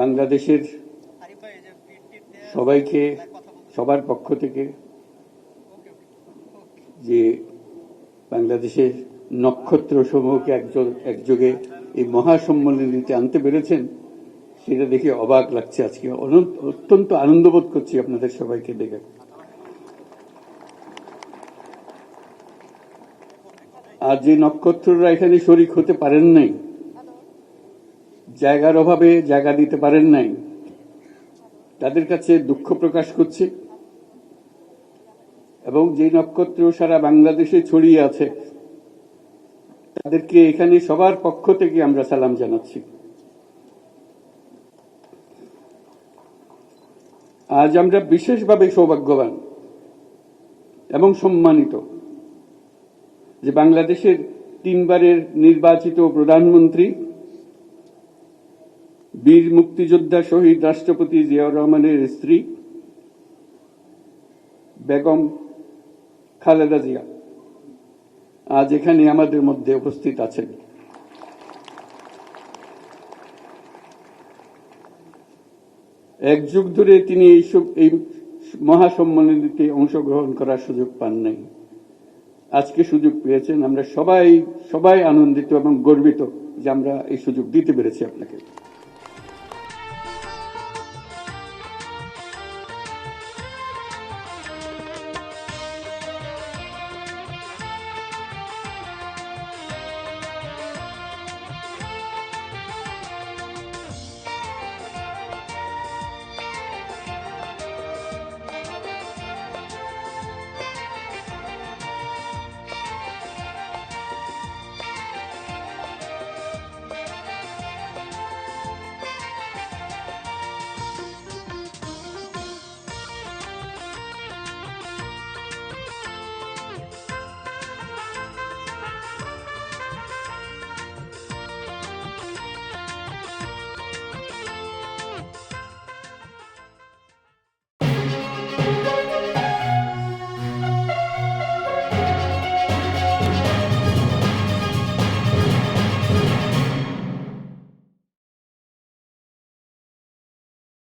বাংলাদেশের সবাইকে, সবার পক্ষ থেকে যে বাংলাদেশের নক্ষত্র সমূহকে একযোগে এই মহাসম্মেলনীতে আনতে পেরেছেন, সেটা দেখে অবাক লাগছে আজকে। অত্যন্ত আনন্দবোধ করছি আপনাদের সবাইকে দেখে। আর যে নক্ষত্ররা এখানে শরিক হতে পারেন নাই জায়গার অভাবে জায়গা দিতে পারেন নাই। তাদের কাছে দুঃখ প্রকাশ করছে। এবং যে নক্ষত্র সারা বাংলাদেশে ছড়িয়ে আছে, তাদেরকে এখানে সবার পক্ষ থেকে আমরা সালাম জানাচ্ছি। আজ আমরা বিশেষভাবে সৌভাগ্যবান এবং সম্মানিত যে বাংলাদেশের তিনবারের নির্বাচিত প্রধানমন্ত্রী বীর মুক্তিযোদ্ধা শহীদ রাষ্ট্রপতি জিয়াউর রহমানের স্ত্রী বেগম খালেদা জিয়া আজ এখানে আমাদের মধ্যে উপস্থিত আছেন। এক যুগ ধরে তিনি এইসব এই মহাসম্মেলনীতে অংশগ্রহণ করার সুযোগ পান নাই। আজকে সুযোগ পেয়েছেন। আমরা সবাই সবাই আনন্দিত এবং গর্বিত যে আমরা এই সুযোগ দিতে পেরেছি আপনাকে।